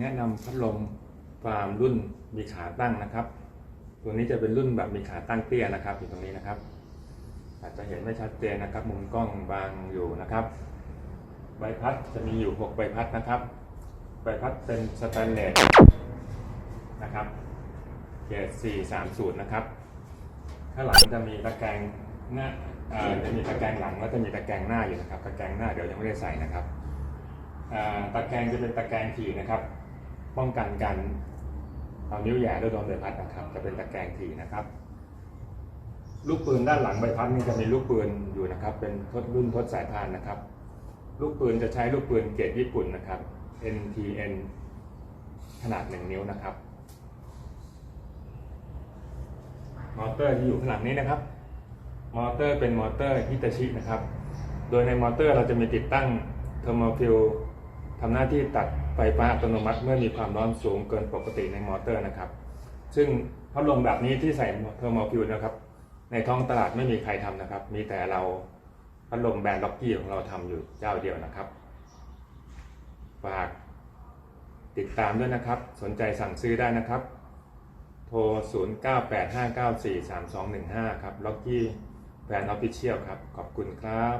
แนะนำพัดลมฟาร์มรุ่นมีขาตั้งนะครับ ตัวนี้จะเป็นรุ่นแบบมีขาตั้งเตี้ยนะครับอยู่ตรงนี้นะครับ อาจจะเห็นไม่ชัดเจนนะครับ มุมกล้องบางอยู่นะครับ ใบพัดจะมีอยู่ 6 ใบพัดนะครับ ใบพัดเป็นสแตนเลสนะครับเกรด430 นะครับ ข้างหลังจะมีตะแกรงหน้าจะมีตะแกรงหลังแล้วจะมีตะแกรงหน้าอยู่นะครับ ตะแกรงหน้าเดี๋ยวยังไม่ได้ใส่นะครับตะแกรงจะเป็นตะแกรงถี่นะครับ ป้องกันการเอานิ้วแหย่ด้วยโดนใบพัดนะครับ จะเป็นตะแกรงถี่นะครับ ลูกปืนด้านหลังใบพัดนี่จะมีลูกปืนอยู่นะครับ เป็นทดรุ่นทดสายพานนะครับ ลูกปืนจะใช้ลูกปืนเกรดญี่ปุ่นนะครับ NTN ขนาด 1 นิ้วนะครับมอเตอร์ที่อยู่ข้างหลังนี้นะครับ มอเตอร์เป็นมอเตอร์ฮิตาชินะครับ โดยในมอเตอร์เราจะมีติดตั้งเทอร์โมฟิล ทำหน้าที่ตัดไฟฟ้าอัตโนมัติเมื่อมีความร้อนสูงเกินปกติในมอเตอร์นะครับ ซึ่งพัดลมแบบนี้ที่ใส่เทอร์โมฟิลนะครับ ในท้องตลาดไม่มีใครทำนะครับ มีแต่เราพัดลมแบรนด์ล็อกกี้ของเราทำอยู่เจ้าเดียวนะครับ ฝากติดตามด้วยนะครับ สนใจสั่งซื้อได้นะครับ โทร 0985943215 ครับล็อกกี้แบรนด์ออฟฟิเชียลครับ ขอบคุณครับ